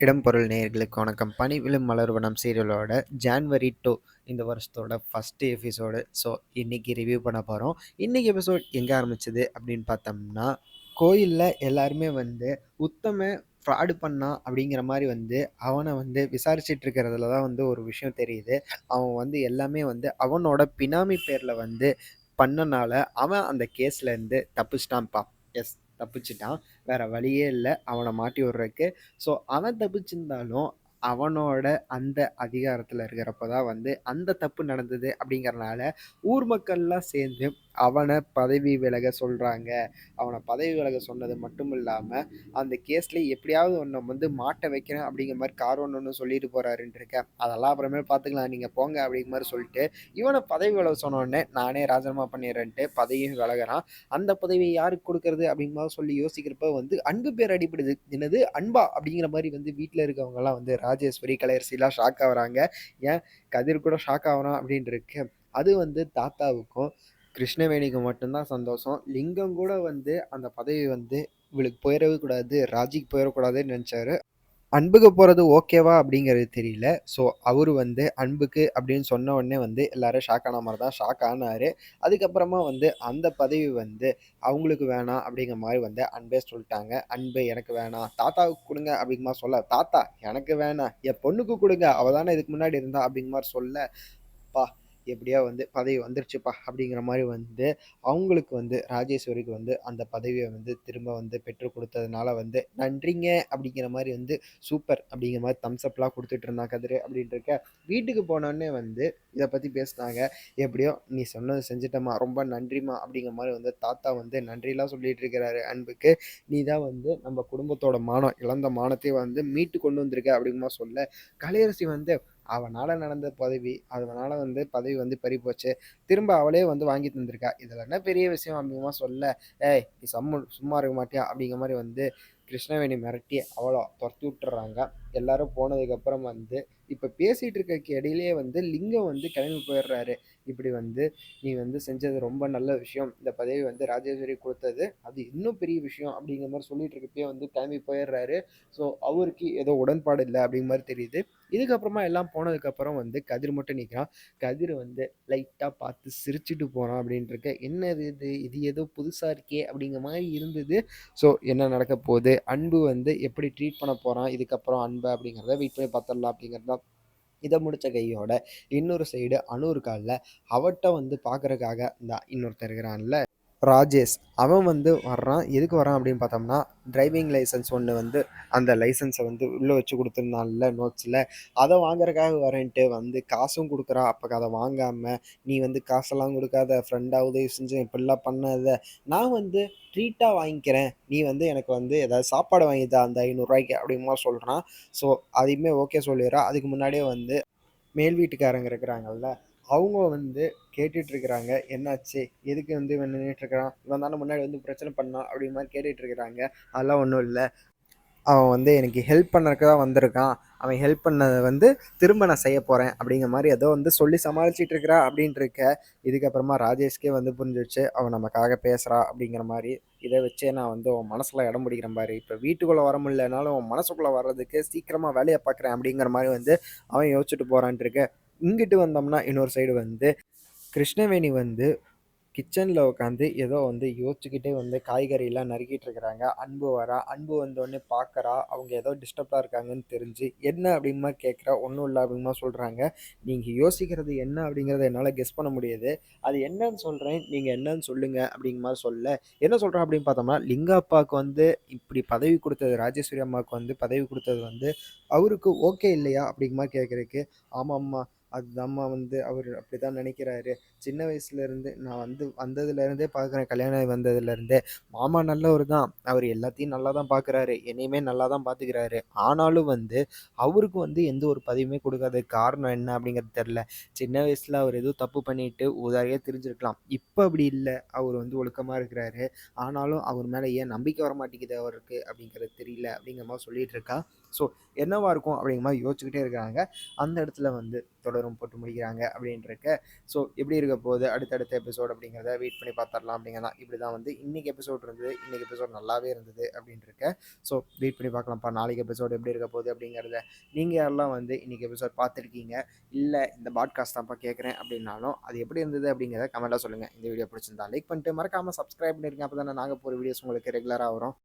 இடம்பொருள் நேயர்களுக்கு வணக்கம். பணிவிலும் மலர்வனம் சீரியலோட ஜான்வரி டூ இந்த வருஷத்தோட ஃபஸ்ட்டு எபிசோடு. ஸோ, இன்றைக்கி ரிவ்யூ பண்ண போகிறோம் இன்றைக்கி எபிசோட் எங்கே ஆரம்பிச்சது அப்படின்னு பார்த்தோம்னா, கோயிலில் எல்லாருமே வந்து உத்தம ஃப்ராடு பண்ணான் அப்படிங்கிற மாதிரி வந்து அவனை வந்து விசாரிச்சுட்டு இருக்கிறதுல தான் வந்து ஒரு விஷயம் தெரியுது. அவன் வந்து எல்லாமே வந்து அவனோட பினாமி பேரில் வந்து பண்ணனால, அவன் அந்த கேஸ்லேருந்து தப்பிச்சிட்டான்ப்பா எஸ் தப்பிச்சிட்டான் வேற வழியே இல்லை அவனை மாட்டி விடுறதுக்கு. ஸோ, அவன் தப்பிச்சிருந்தாலும், அவனோட அந்த அதிகாரத்தில் இருக்கிறப்ப தான் வந்து அந்த தப்பு நடந்தது அப்படிங்கிறனால, ஊர் மக்கள்லாம் சேர்ந்து அவனை பதவி விலக சொல்கிறாங்க அவனை பதவி விலக சொன்னது மட்டும் இல்லாமல் அந்த கேஸில் எப்படியாவது ஒன்றை வந்து மாட்ட வைக்கிறேன் அப்படிங்கிற மாதிரி கார் ஒன்று ஒன்று சொல்லிட்டு போறாருன்ருக்க. அதெல்லாம் அப்புறமே பார்த்துக்கலாம். நீங்கள் போங்க அப்படிங்கிற மாதிரி சொல்லிட்டு, இவனை பதவி விலக சொன்னோடனே நானே ராஜினாமா பண்ணிடுறேன்ட்டு பதவியும் விலகுறான். அந்த பதவியை யாருக்கு கொடுக்கறது அப்படிங்கிற மாதிரி சொல்லி யோசிக்கிறப்ப வந்து அன்பு பேர் அடிபடுது. என்னது அன்பா? அப்படிங்கிற மாதிரி வந்து வீட்டில் இருக்கவங்கலாம் வந்து ராஜேஸ்வரி, கலையரசிலாம் ஷாக் ஆகிறாங்க ஏன் கதிர் கூட ஷாக் ஆகிறான் அப்படின்ட்டு இருக்கு. அது வந்து தாத்தாவுக்கும், கிருஷ்ணவேணிக்கு மட்டும்தான் சந்தோஷம். லிங்கம் கூட வந்து அந்த பதவி வந்து இவளுக்கு போயிடவே கூடாது. ராஜிக்கு போயிடக்கூடாதுன்னு நினச்சாரு அன்புக்கு போகிறது ஓகேவா அப்படிங்கிறது தெரியல. ஸோ, அவர் வந்து அன்புக்கு அப்படின்னு சொன்ன உடனே வந்து எல்லாரும் ஷாக் ஆன மாதிரி தான் ஷாக் ஆனார் அதுக்கப்புறமா வந்து அந்த பதவி வந்து அவங்களுக்கு வேணாம் அப்படிங்கிற மாதிரி வந்து அன்பே சொல்லிட்டாங்க அன்பு எனக்கு வேணாம். தாத்தாவுக்கு கொடுங்க அப்படிங்கிற சொல்ல, தாத்தா எனக்கு வேணாம். என் பொண்ணுக்கு கொடுங்க அவள் தானே இதுக்கு முன்னாடி இருந்தா அப்படிங்கிற மாதிரி சொல்ல, எப்படியோ வந்து பதவி வந்துருச்சுப்பா அப்படிங்கிற மாதிரி வந்து அவங்களுக்கு வந்து ராஜேஸ்வரிக்கு வந்து அந்த பதவியை வந்து திரும்ப வந்து பெற்றுக் கொடுத்ததுனால வந்து நன்றிங்க அப்படிங்கிற மாதிரி வந்து சூப்பர் அப்படிங்கிற மாதிரி தம்ஸ்அப்லாம் கொடுத்துட்டு குடுத்துட்டு இருந்தான் அப்படின்ட்டு இருக்க வீட்டுக்கு போனோடனே வந்து இதை பற்றி பேசுனாங்க. எப்படியோ நீ சொன்னது செஞ்சுட்டம்மா. ரொம்ப நன்றிம்மா அப்படிங்கிற மாதிரி வந்து தாத்தா வந்து நன்றிலாம் சொல்லிட்டு இருக்கிறாரு அன்புக்கு. நீ தான் வந்து நம்ம குடும்பத்தோட மானம், இழந்த மானத்தையும் வந்து மீட்டு கொண்டு வந்திருக்க அப்படிங்கிற சொல்ல, கலையரசி வந்து அவனால் நடந்த பதவி, அதனால் வந்து பதவி வந்து பறிபோச்சு. திரும்ப அவளே வந்து வாங்கி தந்திருக்கா. இதில் என்ன பெரிய விஷயம் அப்படிமா சொல்ல, ஏய் நீ சம்மு சும்மா இருக்க மாட்டியா? அப்படிங்கிற மாதிரி வந்து கிருஷ்ணவேணி மிரட்டி அவ்வளோ துரத்தி விட்டுறாங்க எல்லாரும் போனதுக்கப்புறம் வந்து இப்ப பேசிட்டு இருக்க இடையிலேயே வந்து லிங்கம் வந்து கிளம்பி போயிடுறாரு. இப்படி வந்து நீ வந்து செஞ்சது ரொம்ப நல்ல விஷயம். இந்த பதவி வந்து ராஜேஸ்வரி கொடுத்தது அது இன்னும் பெரிய விஷயம் அப்படிங்கிற மாதிரி சொல்லிட்டு இருக்கப்பயே வந்து கிளம்பி போயிடுறாரு. ஸோ, அவருக்கு ஏதோ உடன்பாடு இல்லை அப்படிங்கிற மாதிரி தெரியுது. இதுக்கப்புறமா எல்லாம் போனதுக்கப்புறம் வந்து கதிர் மட்டும் நிற்கிறான் கதிர் வந்து லைட்டா பார்த்து சிரிச்சுட்டு போறான் அப்படின்ருக்கு. என்னது இது? இது ஏதோ புதுசா இருக்கே அப்படிங்கிற மாதிரி இருந்தது. ஸோ, என்ன நடக்க போகுது? அன்பு வந்து எப்படி ட்ரீட் பண்ண போறான் இதுக்கப்புறம் அன்ப அப்படிங்கிறத வெயிட் பண்ணி பார்த்துடலாம் அப்படிங்கிறது தான். இதை முடிச்ச கையோட இன்னொரு சைடு அனு காலில் அவட்ட வந்து பார்க்குறக்காக இந்த இன்னொருத்தர் இருக்கிறான்ல, ராஜேஷ். அவன் வந்து வர்றான். எதுக்கு வரான் அப்படின்னு பார்த்தோம்னா, டிரைவிங் லைசன்ஸ் ஒன்று வந்து அந்த லைசன்ஸை வந்து உள்ளே வச்சு கொடுத்துருந்தான்ல நோட்ஸில் அதை வாங்குறக்காக வரேன்ட்டு வந்து காசும் கொடுக்குறா அப்போ அதை வாங்காமல் நீ வந்து காசெல்லாம் கொடுக்காத ஃப்ரெண்டாக உதவி செஞ்சு இப்படிலாம் பண்ணாத. நான் வந்து ட்ரீட்டாக வாங்கிக்கிறேன். நீ வந்து எனக்கு வந்து ஏதாவது சாப்பாடு வாங்கிதா அந்த ஐநூறுரூவாய்க்கு அப்படிமா சொல்கிறான் ஸோ, அதையுமே ஓகே சொல்லிடுறான். அதுக்கு முன்னாடியே வந்து மேல் வீட்டுக்காரங்க இருக்கிறாங்கல்ல, அவங்க வந்து கேட்டுட்டு இருக்கிறாங்க. என்னாச்சு? எதுக்கு வந்து இவன் இருக்கிறான்? இவன் தானே முன்னாடி வந்து பிரச்சனை பண்ணான் அப்படிங்கிற மாதிரி கேட்டுட்டு இருக்கிறாங்க. அதெல்லாம் ஒன்றும் இல்லை அவன் வந்து எனக்கு ஹெல்ப் பண்ணறதுக்கு தான் வந்திருக்கான். அவன் ஹெல்ப் பண்ணதை வந்து திரும்ப நான் செய்ய போகிறேன் அப்படிங்கிற மாதிரி ஏதோ வந்து சொல்லி சமாளிச்சிட்டு இருக்கிறா அப்படின்ருக்க. இதுக்கப்புறமா ராஜேஷ்கே வந்து புரிஞ்சுச்சு அவன் நமக்காக பேசுகிறா அப்படிங்கிற மாதிரி இதை வச்சே நான் வந்து உன் மனசில் இடம் பிடிக்கிற மாதிரி இப்போ வீட்டுக்குள்ளே வர முடியலனாலும் உன் மனசுக்குள்ளே வர்றதுக்கு சீக்கிரமாக வேலையை பார்க்குறேன் அப்படிங்கிற மாதிரி வந்து அவன் யோசிச்சுட்டு போறான்ருக்க. இங்கிட்டு வந்தோம்னா இன்னொரு சைடு வந்து கிருஷ்ணவேணி வந்து கிச்சனில் உட்காந்து ஏதோ வந்து யோசிச்சுக்கிட்டே வந்து காய்கறிலாம் நறுக்கிட்டு இருக்கிறாங்க. அன்பு வரா. அன்பு வந்தோடனே பார்க்கறா. அவங்க ஏதோ டிஸ்டர்பாக இருக்காங்கன்னு தெரிஞ்சு, என்ன அப்படிங்கிற கேட்குறா ஒன்றும் இல்லை அப்படிமா சொல்கிறாங்க நீங்கள் யோசிக்கிறது என்ன அப்படிங்கிறத என்னால் கெஸ் பண்ண முடியாது அது என்னன்னு சொல்கிறேன் நீங்கள் என்னன்னு சொல்லுங்கள் அப்படிங்கிற மாதிரி சொல்ல, என்ன சொல்கிறேன் அப்படின்னு பார்த்தோம்னா, லிங்கா அப்பாவுக்கு வந்து இப்படி பதவி கொடுத்தது ராஜேஸ்வரி அம்மாவுக்கு வந்து பதவி கொடுத்தது வந்து அவருக்கு ஓகே இல்லையா? அப்படிங்கிற மாதிரி கேட்கறக்கு, ஆமாம்மா. அதுதாம்மா வந்து அவரு அப்படிதான் நினைக்கிறாரு. சின்ன வயசுலேருந்து நான் வந்து வந்ததுலேருந்தே பார்க்குறேன். கல்யாணம் ஆகி வந்ததுலேருந்தே. மாமா நல்லவர் தான். அவர் எல்லாத்தையும் நல்லா தான் பார்க்குறாரு. என்னையுமே நல்லா தான் பார்த்துக்கிறாரு. ஆனாலும் வந்து அவருக்கு வந்து எந்த ஒரு பதிவுமே கொடுக்காத காரணம் என்ன அப்படிங்கிறது தெரில சின்ன வயசில் அவர் எதுவும் தப்பு பண்ணிட்டு உதாரியாக தெரிஞ்சிருக்கலாம் இப்போ அப்படி இல்லை அவர் வந்து ஒழுக்கமாக இருக்கிறாரு. ஆனாலும் அவர் மேலே ஏன் நம்பிக்கை வர மாட்டேங்குது அவருக்கு அப்படிங்கிறது தெரியல அப்படிங்கிற மாதிரி இருக்கா. ஸோ என்னவா இருக்கும் அப்படிங்கிற மாதிரி யோசிச்சுக்கிட்டே இருக்கிறாங்க அந்த இடத்துல வந்து தொடரும் போட்டு முடிக்கிறாங்க அப்படின்றக்க ஸோ எப்படி இருக்க போகுது அடுத்தடுத்த எபிசோட் அப்படிங்கிறத வெயிட் பண்ணி பார்த்துடலாம் அப்படிங்கிறதான் இப்படி தான் வந்து இன்றைக்கி எபிசோட் இருந்தது இன்றைக்கி எபிசோட் நல்லாவே இருந்தது அப்படின்றக்க ஸோ வெயிட் பண்ணி பார்க்கலாம்ப்பா நாளைக்கு எபிசோடு எப்படி இருக்க போகுது அப்படிங்கிறத. நீங்கள் யாரெல்லாம் வந்து இன்றைக்கி எபிசோட் பார்த்துருக்கீங்க இல்லை இந்த பாட்காஸ்ட் தான்ப்பா கேட்குறேன் அப்படின்னாலும் அது எப்படி இருந்தது அப்படிங்கிறத கமெண்ட்டாக சொல்லுங்கள் இந்த வீடியோ பிடிச்சிருந்தா லைக் பண்ணிட்டு மறக்காமல் சப்ஸ்கிரைப் பண்ணிருங்க. அப்போ தானே நாங்கள் போகிற வீடியோஸ் உங்களுக்கு ரெகுலராக வரும்.